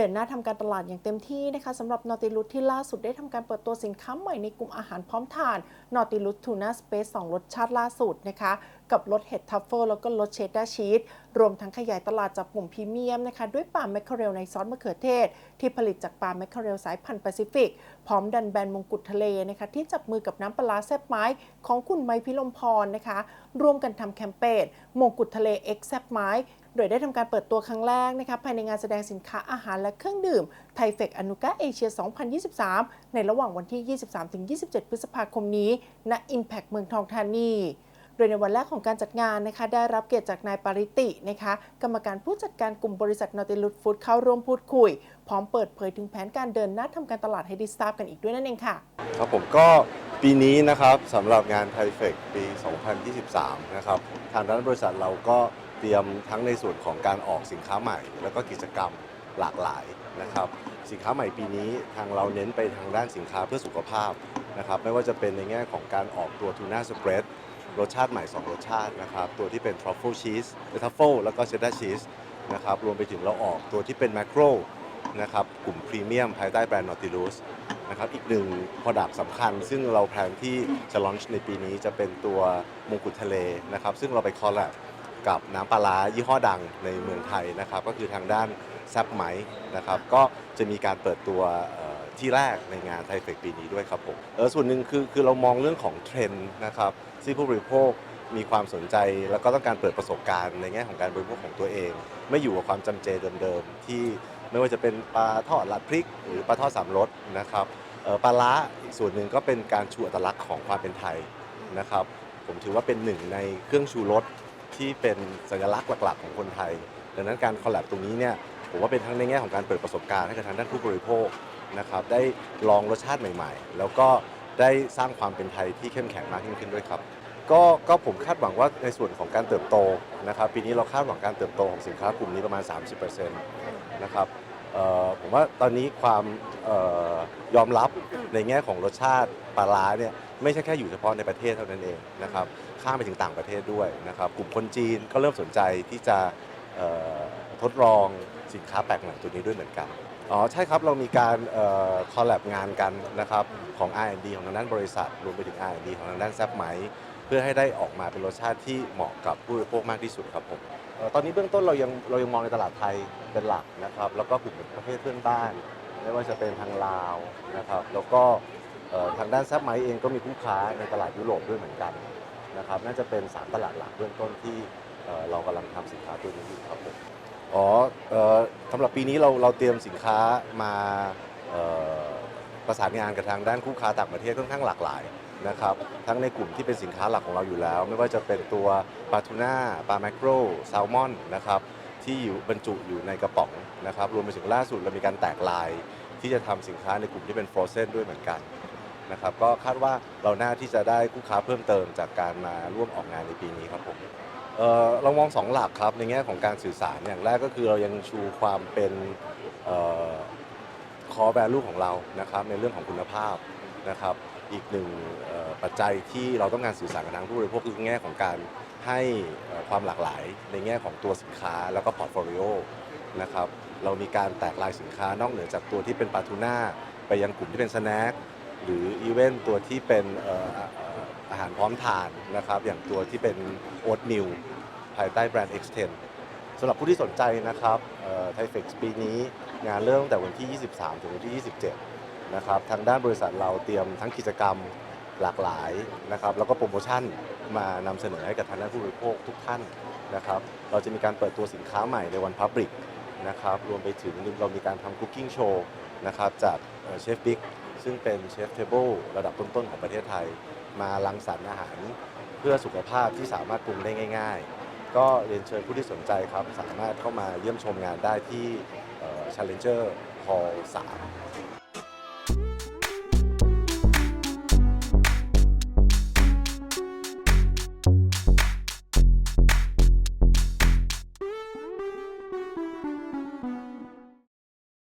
ดินหน้าทำการตลาดอย่างเต็มที่นะคะสำหรับนอติลุสที่ล่าสุดได้ทำการเปิดตัวสินค้าใหม่ในกลุ่มอาหารพร้อมทานนอติลุสทูน่าสเปซ2รสชาติล่าสุดนะคะ กับรสเห็ดทัฟเฟิลแล้วก็รสเชดดาร์ชีสรวมทั้งขยายตลาดจากกลุ่มพรีเมียมนะคะ ด้วยปลาแมคเคอเรลในซอสมะเขือเทศ ที่ผลิตจากปลาแมคเคอเรลสายพันธุ์แปซิฟิก พร้อมดันแบรนด์มงกุฎทะเลนะคะ ที่จับมือกับน้ำปลาร้าแซ่บไม้ของคุณไมพิลมพรนะคะ ร่วมกันทำแคมเปญมงกุฎทะเลเอ็กแซ่บไม้ โดยได้ทำการเปิดตัวครั้งแรกนะคะภายในงานแสดงสินค้าอาหารและเครื่องดื่มไทเฟกอนุกาเอเชีย 2023 ในระหว่างวันที่ 23-27 พฤษภาคมนี้ ณ Impact เมืองทองธานีโดยในวันแรกของการจัดงานนะคะได้รับเกียรติจากนายปริตินะคะกรรมการผู้จัดการกลุ่มบริษัทนอติลุสฟู้ดเข้าร่วมพูดคุย พร้อมเปิดเผยถึงแผนการเดินหน้าทำการตลาดให้ได้ทราบกันอีกด้วยนั่นเองค่ะ ครับผมก็ปีนี้นะครับสำหรับงานไทเฟกปี 2023 นะครับ ทางด้านบริษัทเราก็ เตรียมทั้งในส่วนของการออกสินค้าใหม่ แล้วก็กิจกรรมหลากหลายนะครับ สินค้าใหม่ปีนี้ทางเราเน้นไปทางด้านสินค้าเพื่อสุขภาพนะครับไม่ว่าจะเป็นในแง่ของการออกตัวทูน่าสเปรดรสชาติใหม่ 2 รสชาตินะครับตัวที่เป็นทรัฟเฟิลชีสทรัฟเฟิลแล้วก็เชดดาร์ชีสนะครับรวมไปถึงเราออกตัวที่เป็นแมคโครนะครับกลุ่มพรีเมียมภายใต้แบรนด์นอติลูสนะครับอีกหนึ่ง Product สำคัญ ซึ่งเราแพลนที่จะลอนช์ในปีนี้จะเป็นตัวมงกุฎทะเลนะครับซึ่งเราไปคอลแลบ กับน้ำปลาร้ายี่ห้อดังในเมืองไทยนะครับ ก็คือทางด้านแซบไหมนะครับ ก็จะมีการเปิดตัวที่แรกในงานไทเฟกปีนี้ด้วยครับผมเออส่วนหนึ่งคือคือเรามองเรื่องของเทรนด์นะครับที่ผู้บริโภคมีความสนใจ แล้วก็ต้องการเปิดประสบการณ์ในแง่ของการบริโภคของตัวเอง ไม่อยู่กับความจำเจเดิมๆที่ไม่ว่าจะเป็นปลาทอดลัดพริก หรือปลาทอดสามรสนะครับเออปลาร้าอีกส่วนหนึ่งก็เป็นการชูอัตลักษณ์ของความเป็นไทยนะครับ ผมถือว่าเป็นหนึ่งในเครื่องชูรส ที่เป็นสัญลักษณ์หลักๆของคนไทย ดังนั้นการคอลแลบตรงนี้เนี่ยผมว่าเป็นทั้งในแง่ของการเปิดประสบการณ์ให้กับทางด้านผู้บริโภคนะครับได้ลองรสชาติใหม่ๆ แล้วก็ได้สร้างความเป็นไทยที่เข้มแข็งมากยิ่งขึ้นด้วยครับก็ก็ผมคาดหวังว่าในส่วนของการเติบโตนะครับปีนี้เราคาดหวังการเติบโตของสินค้ากลุ่มนี้ประมาณ 30%นะครับผมว่าตอนนี้ความออยอมรับในแง่ของรสชาติปลาร้าเนี่ย ไม่ใช่แค่อยู่เฉพาะในประเทศเท่านั้นเองนะครับข้ามไปถึงต่างประเทศด้วยนะครับ กลุ่มคนจีนก็เริ่มสนใจที่จะทดลองสินค้าแปลกใหม่ตัวนี้ด้วยเหมือนกันอ๋อใช่ครับเรามีการคอลแลบงานกันนะครับของ R&D ของทางด้านบริษัท รวมไปถึง R&D ของทางด้านแซบไหม เพื่อให้ได้ออกมาเป็นรสชาติที่เหมาะกับผู้บริโภคมากที่สุดครับผมตอนนี้เบื้องต้นเรายังเรายังมองในตลาดไทยเป็นหลักนะครับ แล้วก็กลุ่มประเทศเพื่อนบ้าน ไม่ว่าจะเป็นทางลาวนะครับ แล้วก็ ทางด้านแซบไมเองก็มีคู่ค้าในตลาดยุโรปด้วยเหมือนกันนะครับน่าจะเป็นสามตลาดหลักเบื้องต้นที่เเรากำลังทำสินค้าตัวนี้อยู่ครับผมอ๋อสำหรับปีนี้เราเราเตรียมสินค้ามาประสานงานกับทางด้านคู่ค้าต่างประเทศค่อนข้างหลากหลายนะครับทั้งในกลุ่มที่เป็นสินค้าหลักของเราอยู่แล้ว ไม่ว่าจะเป็นตัวปลาทูน่าปลาแมคโรแซลมอนนะครับที่อยู่บรรจุอยู่ในกระป๋องนะครับรวมไปถึงล่าสุดเรามีการแตกลายที่จะทำสินค้าในกลุ่มที่เป็นฟรอเซนด้วยเหมือนกัน นะครับก็คาดว่าเราน่าที่จะได้คู่ค้าเพิ่มเติมจากการมาร่วมออกงานในปีนี้ครับผมเรามองสองหลักครับในแง่ของการสื่อสารอย่างแรกก็คือเรายังชูความเป็นคอ value ของเรานะครับในเรื่องของคุณภาพนะครับอีกหนึ่งปัจจัยที่เราต้องการสื่อสารกับทางผู้บริโภคคือแง่ของการให้ความหลากหลายในแง่ของตัวสินค้าแล้วก็พอร์ตโฟลิโอนะครับเรามีการแตกลายสินค้านอกเหนือจากตัวที่เป็นปลาทูน่าไปยังกลุ่มที่เป็นสแน็ค หรืออีเวนต์ตัวที่เป็นอาหารพร้อมทานนะครับ อย่างตัวที่เป็นโอ๊ตมิลภายใต้แบรนด์ X10 สำหรับผู้ที่สนใจนะครับไทเฟกปีนี้งานเริ่มตั้งแต่วันที่ 23 ถึงวันที่ 27 นะครับทางด้านบริษัทเราเตรียมทั้งกิจกรรมหลากหลายนะครับแล้วก็โปรโมชั่นมานำเสนอให้กับทางด้านผู้บริโภคทุกท่านนะครับเราจะมีการเปิดตัวสินค้าใหม่ในวันพับริกนะครับรวมไปถึงเรามีการทำคุกกิ้งโชว์นะครับจากเชฟบิ๊ก ซึ่งเป็นเชฟเทเบิลระดับต้นๆของประเทศไทย มาลังสรรค์อาหารเพื่อสุขภาพที่สามารถปรุงได้ง่าย ๆ ก็เรียนเชิญผู้ที่สนใจครับ สามารถเข้ามาเยี่ยมชมงานได้ที่เอ่อ Challenger Hall 3